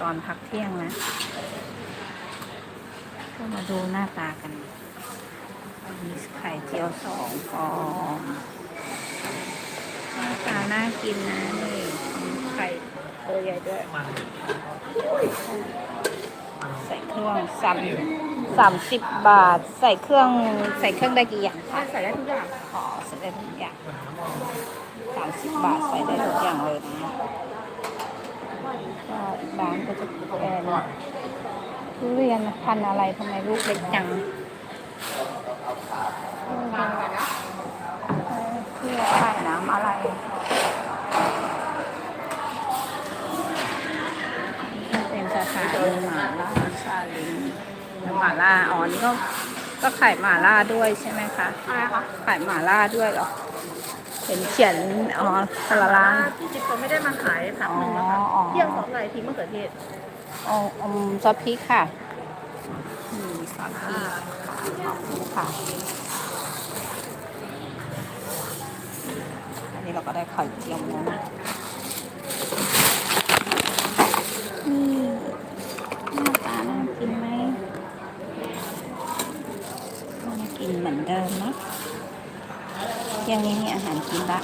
ตอนพักเที่ยงนะก็มาดูหน้าตากันมีไข่เจียวสองฟองหน้าตาน่ากินนะนี่มีไข่ตัวใหญ่ด้วยใส่เครื่องสามสามสิบบาท ใส่เครื่องใส่เครื่องได้กี่อย่างคะใส่ได้ทุกอย่างอ๋อใส่ได้ทุกอย่างสามสิบบาทใส่ได้ทุกอย่างเลยนะ ก็อีกร้านก็จะเป็นทุเรียนพันธุ์อะไรทำไมลูกเล็กจังเพื่ออะไรน้ำอะไรเป็นสถานีหมาล่าซาลิงหมาล่าอ๋อนี่ก็ก็ขายหมาล่าด้วยใช่ไหมคะอะไรคะขายหมาล่าด้วยเหรอ เห็นเขียนอ๋อสลาร้านที่จริงเขาไม่ได้มาขายพักหนึ่งนะคะอ๋ออ๋อ เที่ยงสองไก่พริกมะเขือเทศอ๋ออมซอสพริกค่ะอืมซอสพริกขอบคุณค่ะ อันนี้เราก็ได้ไข่เจียวแล้วนะนี่หน้าตาน่ากินไหมน่ากินเหมือนเดิมนะเที่ ยงนี้มีอาหารกินละ